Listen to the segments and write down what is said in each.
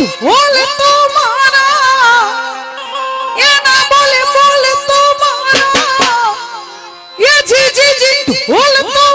ঢোল তোমারা। এ না বলে বলে তোমারা। এ ঝি ঝি ঝি ঢোল তোমারা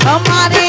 বিছে